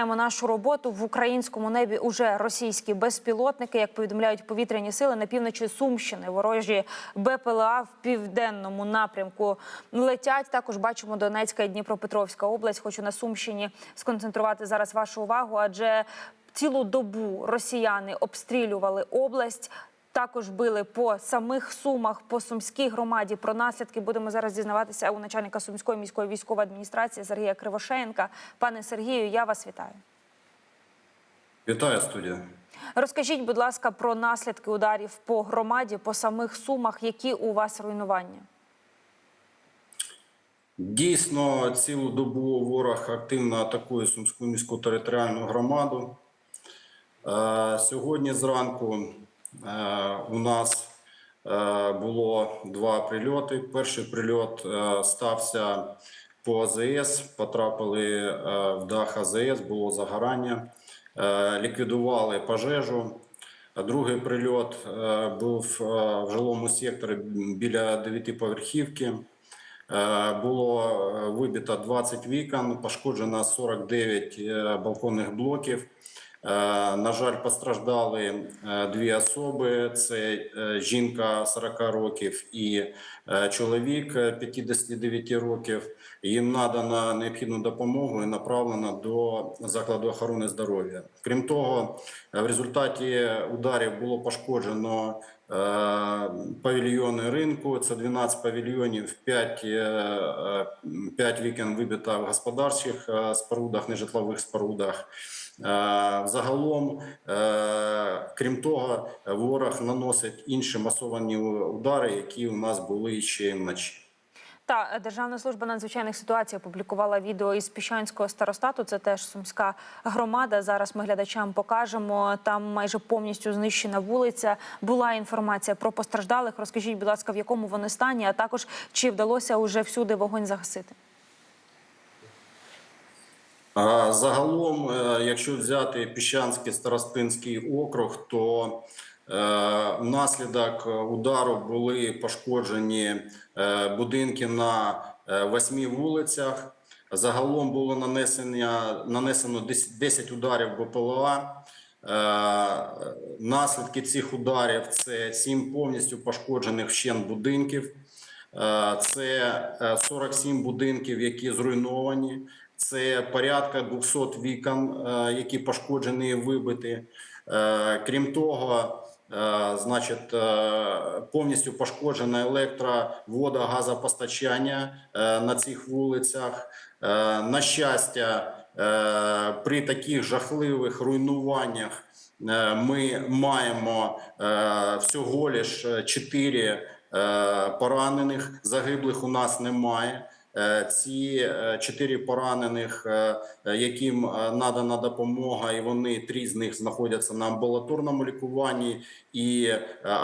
починаємо нашу роботу в українському небі. Уже російські безпілотники, як повідомляють повітряні сили на півночі Сумщини. Ворожі БПЛА в південному напрямку летять. Також бачимо Донецька і Дніпропетровська область. Хочу на Сумщині сконцентрувати зараз вашу увагу, адже цілу добу росіяни обстрілювали область. Також били по самих сумах, по сумській громаді. Про наслідки будемо зараз дізнаватися у начальника сумської міської військової адміністрації Сергія Кривошеєнка. Пане Сергію, я вас вітаю. Вітаю студія. Розкажіть, будь ласка, про наслідки ударів по громаді, по самих сумах. Які у вас руйнування? Дійсно, цілу добу ворог активно атакує Сумську міську територіальну громаду. Е, Сьогодні зранку у нас е, було два прильоти. Перший прильот е, стався по АЗС, потрапили е, в дах АЗС, було загорання, Е, ліквідували пожежу. Другий прильот е, був е, в жилому секторі біля дев'ятиповерхівки. Е, Було е, вибито 20 вікон, пошкоджено 49 е, балконних блоків. Е, На жаль, постраждали е, дві особи: це е, жінка 40 років і чоловік е, 59 років. Їм надана необхідну допомогу і направлена до закладу охорони здоров'я. Крім того, в результаті ударів було пошкоджено павільйони ринку. Це 12 павільйонів, 5, 5 вікон вибита в господарчих е, спорудах, нежитлових спорудах. Е, Загалом, е, крім того, ворог наносить інші масовані удари, які у нас були ще вночі. Та е, Державна служба надзвичайних ситуацій опублікувала відео із Піщанського старостату. Це теж сумська громада. Зараз ми глядачам покажемо. Там майже повністю знищена вулиця. Була інформація про постраждалих. Розкажіть, будь ласка, в якому вони стані, а також чи вдалося уже всюди вогонь загасити? Загалом, е, якщо взяти Піщанський старостинський округ, то внаслідок удару були пошкоджені е, будинки на е, восьми вулицях. Загалом було нанесення, нанесено 10 10 ударів БПЛА. Е, Наслідки цих ударів це сім повністю пошкоджених вщент будинків. Е, Це е, 47 будинків, які зруйновані. Це порядка 200 вікон, е, які пошкоджені і вибиті. Е, Крім того, е, значить, е, повністю пошкоджене електро, вода, газопостачання е, на цих вулицях. Е, На щастя, е, при таких жахливих руйнуваннях е, ми маємо е, всього лише 4 поранених. Загиблих у нас немає. Е, Ці е, чотири поранених, е, яким надана допомога, і вони три з них знаходяться на амбулаторному лікуванні. І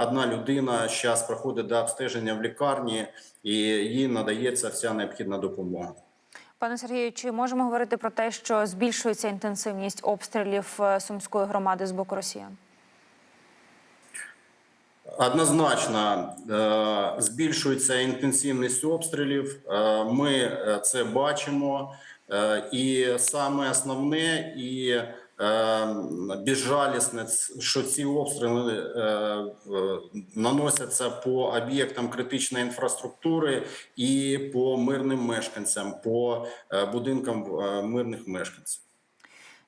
одна людина зараз проходить до обстеження в лікарні, і їй надається вся необхідна допомога. Пане Сергію, чи можемо говорити про те, що збільшується інтенсивність обстрілів сумської громади з боку росіян? Однозначно е, збільшується інтенсивність обстрілів. Е, Ми е, це бачимо, і саме основне і безжалісне, що ці обстріли наносяться по об'єктам критичної інфраструктури і по мирним мешканцям, по будинкам мирних мешканців.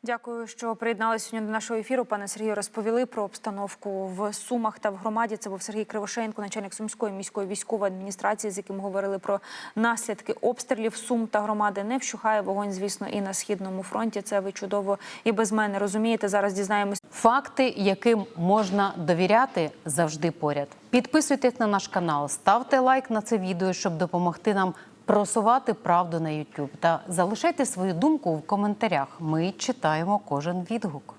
Дякую, що приєдналися сьогодні до нашого ефіру. Пане Сергію, розповіли про обстановку в Сумах та в громаді. Це був Сергій Кривошеєнко, начальник Сумської міської військової адміністрації, з яким говорили про наслідки обстрілів Сум та громади. Не вщухає вогонь, звісно, і на східному фронті. Це ви чудово і без мене розумієте. Зараз дізнаємось. Факти, яким можна довіряти, завжди поряд. Підписуйтесь на наш канал, ставте лайк на це відео, щоб допомогти нам просувати правду на YouTube. Та залишайте свою думку в коментарях. Ми читаємо кожен відгук.